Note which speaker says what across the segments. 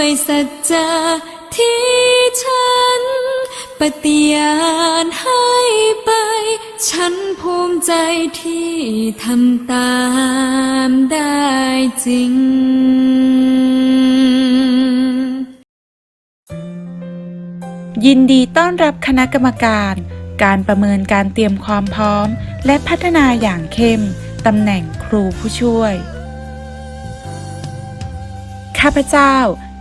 Speaker 1: ด้วยสัจจะที่ฉัน ปฏิญาณให้ไป ฉันภูมิใจที่ทำตามได้จริง
Speaker 2: ยินดีต้อนรับคณะกรรมการ การประเมินการเตรียมความพร้อม และพัฒนาอย่างเข้มตำแหน่งครูผู้ช่วย ข้าพเจ้า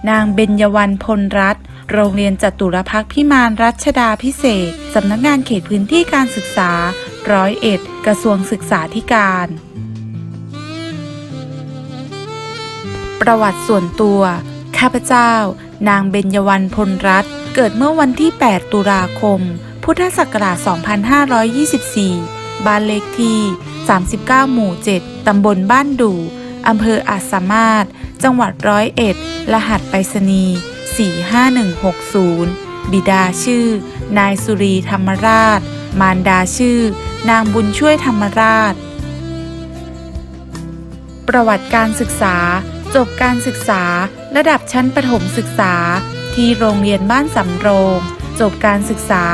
Speaker 2: นางเบญญวันพลรัตน์โรงเรียนจตุรพักษ์พิมานรัชดาพิเศษ สำนักงานเขตพื้นที่การศึกษาร้อยเอ็ดกระทรวงศึกษาธิการ ประวัติส่วนตัว ข้าพเจ้า นางเบญญวันพลรัตน์เกิดเมื่อวันที่ 8 ตุลาคม พุทธศักราช 2524 บ้านเลขที่ 39 หมู่ 7 ตำบลบ้านดู่อำเภออาสามารถ จังหวัดร้อยเอ็ด รหัสไปรษณีย์45160 บิดาชื่อ นายสุรีธรรมราช มารดาชื่อ นางบุญช่วยธรรมราช ประวัติการศึกษา จบการศึกษา ระดับชั้นประถมศึกษา ที่โรงเรียนบ้านสำโรง จบการศึกษา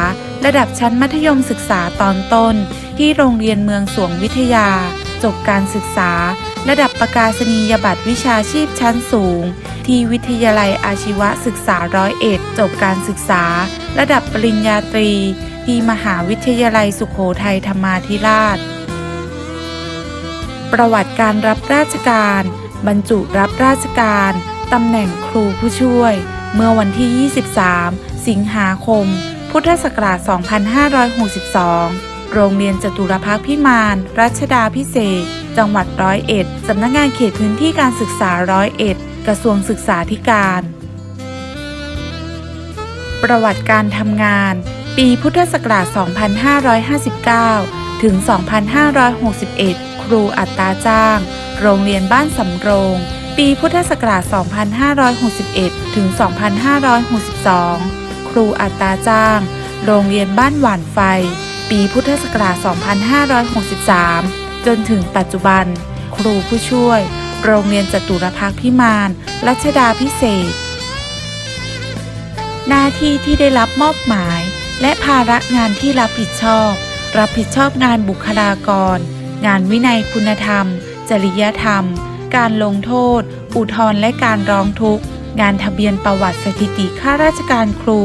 Speaker 2: ระดับชั้นมัธยมศึกษาตอนต้น ที่โรงเรียนเมืองสวงวิทยา จบการศึกษา ระดับประกาศนียบัตรวิชาชีพชั้นสูง ที่วิทยาลัยอาชีวศึกษาร้อยเอ็ดจบการศึกษา ระดับปริญญาตรี ที่มหาวิทยาลัยสุโขทัยธรรมาธิราช ประวัติการรับราชการ บรรจุรับราชการตำแหน่งครูผู้ช่วย เมื่อวันที่ 23 สิงหาคม พุทธศักราช 2562 โรงเรียนจตุรพักษ์พิมาน รัชดาพิเศษ จังหวัดร้อยเอ็ด สำนักงานเขตพื้นที่การศึกษาร้อยเอ็ด กระทรวงศึกษาธิการ ประวัติการทำงาน ปีพุทธศักราช 2559 ถึง 2561 ครูอัตราจ้าง โรงเรียนบ้านสำโรง ปีพุทธศักราช 2561 ถึง 2562 ครูอัตราจ้าง โรงเรียนบ้านหวานไฟ ปีพุทธศักราช 2563 จนถึงปัจจุบัน ครูผู้ช่วย โรงเรียนจตุรพักษ์พิมาน รัชดาพิเศษ หน้าที่ที่ได้รับมอบหมาย และภาระงานที่รับผิดชอบ รับผิดชอบงานบุคลากร งานวินัยคุณธรรม จริยธรรม การลงโทษ อุทธรณ์และการร้องทุกข์ งานทะเบียนประวัติสถิติข้าราชการครู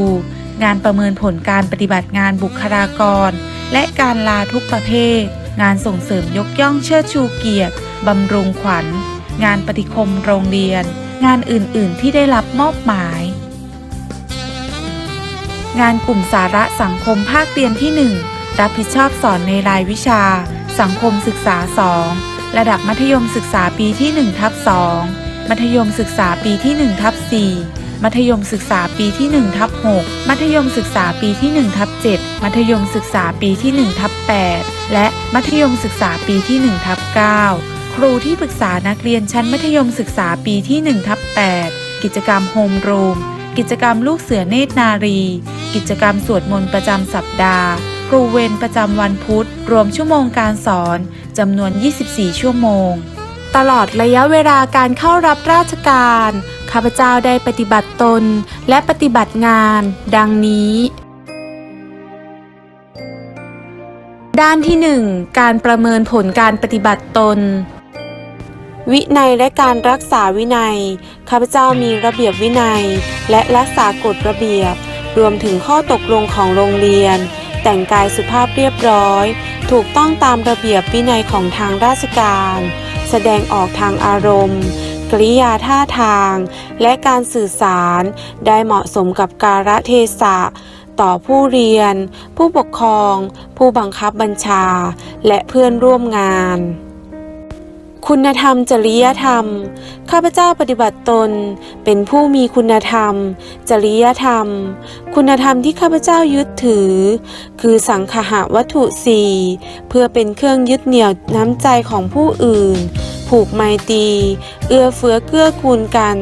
Speaker 2: งานประเมินผลการปฏิบัติงานบุคลากร และการลาทุกประเภท งานส่งเสริมยกย่องเชิดชูเกียรติบำรุงขวัญ งานปฏิคมโรงเรียน งานอื่น ๆ ที่ได้รับมอบหมาย งานกลุ่มสาระสังคมภาคเรียนที่ 1 รับผิดชอบสอนในรายวิชา สังคมศึกษา 2 ระดับมัธยมศึกษาปีที่1ทับ2มัธยมศึกษาปีที่1ทับ4 มัธยมศึกษาปีที่1ทับ6มัธยมศึกษาปีที่1ทับ7มัธยมศึกษาปีที่1ทับ8และมัธยมศึกษาปีที่1ทับ9ครูที่ปรึกษานักเรียนชั้นมัธยมศึกษาปีที่1ทับ8กิจกรรมโฮมรูมกิจกรรมลูกเสือเนตรนารี กิจกรรมสวดมนต์ประจำสัปดาห์ ครูเวรประจำวันพุธ รวมชั่วโมงการสอนจำนวน 24 ชั่วโมง ตลอดระยะเวลาการเข้ารับราชการ ข้าพเจ้าได้ปฏิบัติตนและปฏิบัติงาน ดังนี้ ด้านที่ 1 การประเมินผลการปฏิบัติตน วินัยและการรักษาวินัย ข้าพเจ้ามีระเบียบวินัย และรักษากฎระเบียบ รวมถึงข้อตกลงของโรงเรียน แต่งกายสุภาพเรียบร้อย ถูกต้องตามระเบียบวินัยของทางราชการ แสดงออกทางอารมณ์ กริยาท่าทาง และการสื่อสารได้เหมาะสมกับกาลเทศะ ต่อผู้เรียน ผู้ปกครอง ผู้บังคับบัญชา และเพื่อนร่วมงาน คุณธรรมจริยธรรม ข้าพเจ้าปฏิบัติตน เป็นผู้มีคุณธรรม จริยธรรม คุณธรรมที่ข้าพเจ้ายึดถือ คือสังคหวัตถุสี่เพื่อเป็นเครื่องยึดเหนี่ยวน้ำใจของผู้อื่น ผูกไมตรีเอื้อเฟื้อเกื้อกูลกัน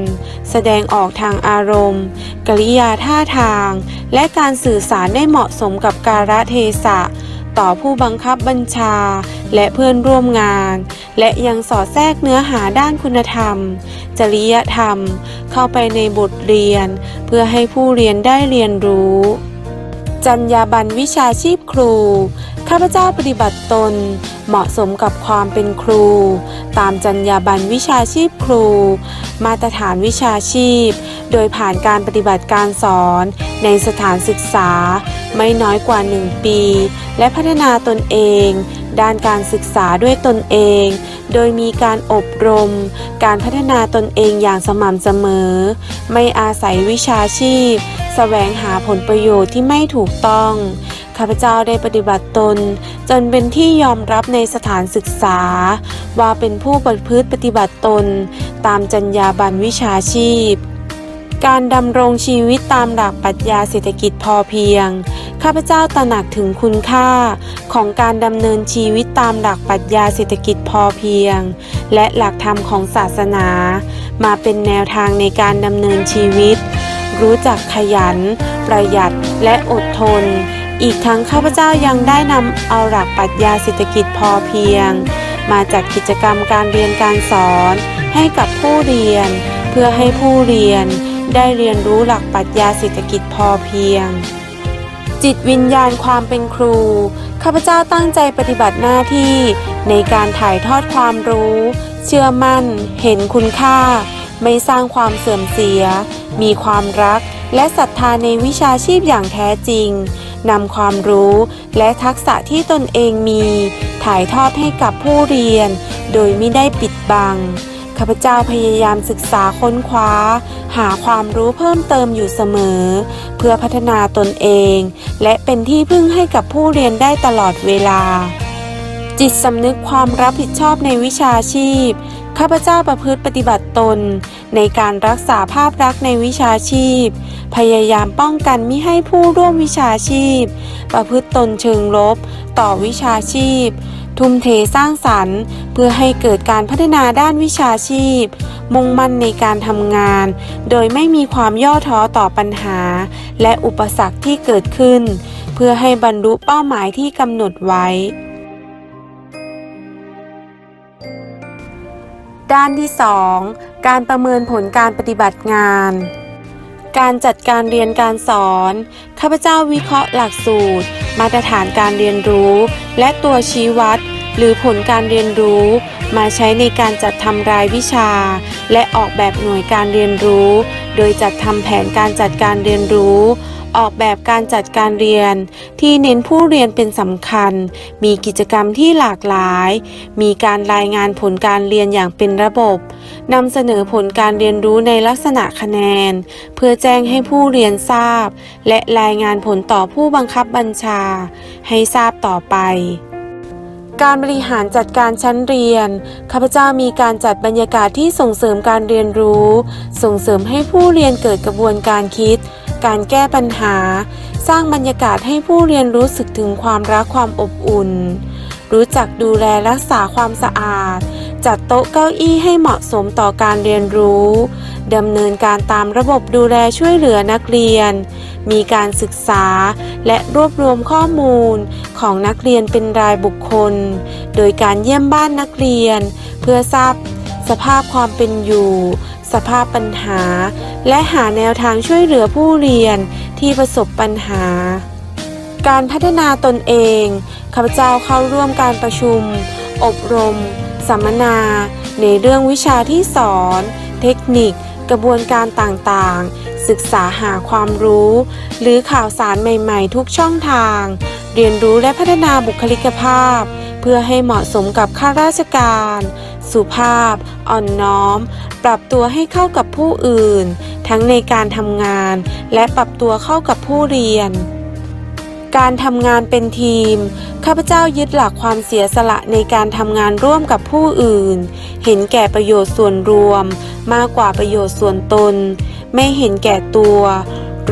Speaker 2: แสดงออกทางอารมณ์ กริยาท่าทาง และการสื่อสารได้เหมาะสมกับกาลเทศะ ต่อผู้บังคับบัญชา และเพื่อนร่วมงาน และยังสอดแทรกเนื้อหาด้านคุณธรรม จริยธรรม เข้าไปในบทเรียน เพื่อให้ผู้เรียนได้เรียนรู้จรรยาบรรณวิชาชีพครู ข้าพเจ้าปฏิบัติตนเหมาะสมกับความเป็นครู ตามจรรยาบรรณวิชาชีพครู มาตรฐานวิชาชีพ โดยผ่านการปฏิบัติการสอนในสถานศึกษา ไม่น้อยกว่า 1 ปี และพัฒนาตนเอง ด้านการศึกษาด้วยตนเอง โดยมีการอบรม การพัฒนาตนเองอย่างสม่ำเสมอ ไม่อาศัยวิชาชีพ แสวงหาผลประโยชน์ที่ไม่ถูกต้อง ข้าพเจ้าได้ปฏิบัติตน จนเป็นที่ยอมรับในสถานศึกษา ว่าเป็นผู้ประพฤติปฏิบัติตน ตามจรรยาบรรณวิชาชีพ การดำรงชีวิตตามหลักปรัชญาเศรษฐกิจพอเพียง ข้าพเจ้าตระหนักถึงคุณค่าของการดำเนินชีวิตตามหลักปรัชญาเศรษฐกิจพอเพียง และหลักธรรมของศาสนา มาเป็นแนวทางในการดำเนินชีวิต รู้จักขยัน ประหยัดและอดทน อีกทั้งข้าพเจ้ายังได้นำเอาหลักปรัชญาเศรษฐกิจพอเพียง มาจัดกิจกรรมการเรียนการสอน ให้กับผู้เรียน เพื่อให้ผู้เรียน ได้เรียนรู้หลักปรัชญาเศรษฐกิจพอเพียง จิตวิญญาณความเป็นครู ข้าพเจ้าตั้งใจปฏิบัติหน้าที่ ในการถ่ายทอดความรู้ เชื่อมั่น เห็นคุณค่า ไม่สร้างความเสื่อมเสีย มีความรัก และศรัทธาในวิชาชีพอย่างแท้จริง นำความรู้และทักษะที่ตนเองมี ถ่ายทอดให้กับผู้เรียน โดยไม่ได้ปิดบังข้าพเจ้าพยายามศึกษาค้นคว้า หาความรู้เพิ่มเติมอยู่เสมอ เพื่อพัฒนาตนเอง และเป็นที่พึ่งให้กับผู้เรียนได้ตลอดเวลา จิตสำนึกความรับผิดชอบในวิชาชีพ ข้าพเจ้าประพฤติปฏิบัติตน ในการรักษาภาพลักษณ์ในวิชาชีพ พยายามป้องกันมิให้ผู้ร่วมวิชาชีพ ประพฤติตนเชิงลบ ต่อวิชาชีพ ทุ่มเทสร้างสรรค์ เพื่อให้เกิดการพัฒนาด้านวิชาชีพ มุ่งมั่นในการทำงาน โดยไม่มีความย่อท้อต่อปัญหา และอุปสรรคที่เกิดขึ้น เพื่อให้บรรลุเป้าหมายที่กำหนดไว้ ด้านที่ 2 การประเมินผลการปฏิบัติงาน การจัดการเรียนการสอน ข้าพเจ้าวิเคราะห์หลักสูตร มาตรฐานการเรียนรู้ และตัวชี้วัด หรือผลการเรียนรู้ มาใช้ในการจัดทำรายวิชา และออกแบบหน่วยการเรียนรู้ โดยจัดทำแผนการจัดการเรียนรู้ ออกแบบการจัดการเรียน ที่เน้นผู้เรียนเป็นสำคัญ มีกิจกรรมที่หลากหลาย มีการรายงานผลการเรียนอย่างเป็นระบบนำเสนอผลการเรียนรู้ในลักษณะคะแนน เพื่อแจ้งให้ผู้เรียนทราบ และรายงานผลต่อผู้บังคับบัญชา ให้ทราบต่อไปการบริหารจัดการชั้นเรียน ข้าพเจ้ามีการจัดบรรยากาศที่ส่งเสริมการเรียนรู้ ส่งเสริมให้ผู้เรียนเกิดกระบวนการคิด การแก้ปัญหา สร้างบรรยากาศให้ผู้เรียนรู้สึกถึงความรักความอบอุ่น รู้จักดูแลรักษาความสะอาด จัดโต๊ะเก้าอี้ให้เหมาะสมต่อการเรียนรู้ดำเนินการตามระบบดูแลช่วยเหลือนักเรียน มีการศึกษาและรวบรวมข้อมูลของนักเรียนเป็นรายบุคคล โดยการเยี่ยมบ้านนักเรียน เพื่อทราบ สภาพความเป็นอยู่ สภาพปัญหา และหาแนวทางช่วยเหลือผู้เรียนที่ประสบปัญหา การพัฒนาตนเองข้าพเจ้าเข้าร่วมการประชุม อบรม สัมมนา ในเรื่องวิชาที่สอน เทคนิค กระบวนการต่างๆ ศึกษาหาความรู้ หรือข่าวสารใหม่ๆ ทุกช่องทาง เรียนรู้และพัฒนาบุคลิกภาพ เพื่อให้เหมาะสมกับข้าราชการ สุภาพ อ่อนน้อม ปรับตัวให้เข้ากับผู้อื่น ทั้งในการทำงาน และปรับตัวเข้ากับผู้เรียน การทำงานเป็นทีม ข้าพเจ้ายึดหลักความเสียสละในการทำงานร่วมกับผู้อื่น เห็นแก่ประโยชน์ส่วนรวม มากกว่าประโยชน์ส่วนตน ไม่เห็นแก่ตัว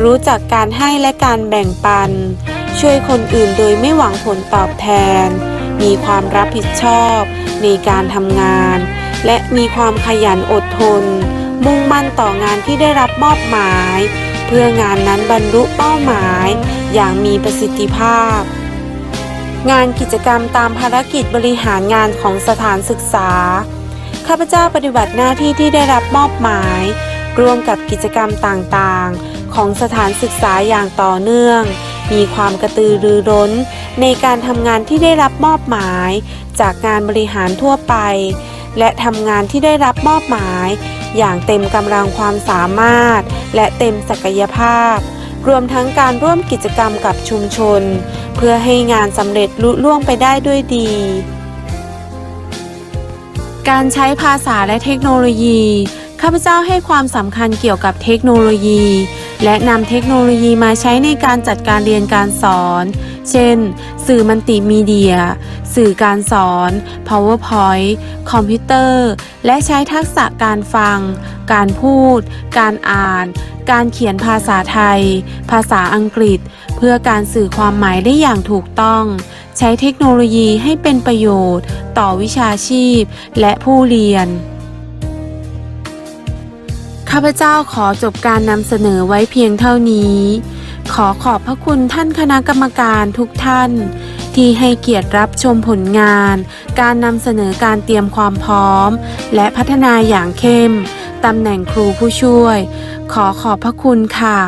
Speaker 2: รู้จักการให้และการแบ่งปันช่วยคนอื่นโดยไม่หวังผลตอบแทน มีความรับผิดชอบในการทำงาน และมีความขยันอดทน มุ่งมั่นต่องานที่ได้รับมอบหมาย เพื่องานนั้นบรรลุเป้าหมาย อย่างมีประสิทธิภาพ งานกิจกรรมตามภารกิจบริหารงานของสถานศึกษา ข้าพเจ้าปฏิบัติหน้าที่ที่ได้รับมอบหมายร่วมกับกิจกรรมต่างๆ ของสถานศึกษาอย่างต่อเนื่อง มีความกระตือรือร้น ในการทำงานที่ได้รับมอบหมาย จากงานบริหารทั่วไป และทำงานที่ได้รับมอบหมาย อย่างเต็มกำลังความสามารถ และเต็มศักยภาพ รวมทั้งการร่วมกิจกรรมกับชุมชน เพื่อให้งานสำเร็จลุล่วงไปได้ด้วยดี การใช้ภาษาและเทคโนโลยีข้าพเจ้าให้ความสำคัญเกี่ยวกับเทคโนโลยี และนำเทคโนโลยีมาใช้ในการจัดการเรียนการสอน เช่น สื่อมัลติมีเดีย สื่อการสอน PowerPoint คอมพิวเตอร์ และใช้ทักษะการฟัง การพูด การอ่าน การเขียนภาษาไทย ภาษาอังกฤษ เพื่อการสื่อความหมายได้อย่างถูกต้อง ใช้เทคโนโลยีให้เป็นประโยชน์ ต่อวิชาชีพ และผู้เรียน ข้าพเจ้าขอจบการนำเสนอไว้เพียงเท่านี้ ขอขอบพระคุณท่านคณะกรรมการทุกท่าน ที่ให้เกียรติรับชมผลงาน การนำเสนอการเตรียมความพร้อม และพัฒนาอย่างเข้มตำแหน่งครูผู้ช่วย ขอขอบพระคุณค่ะ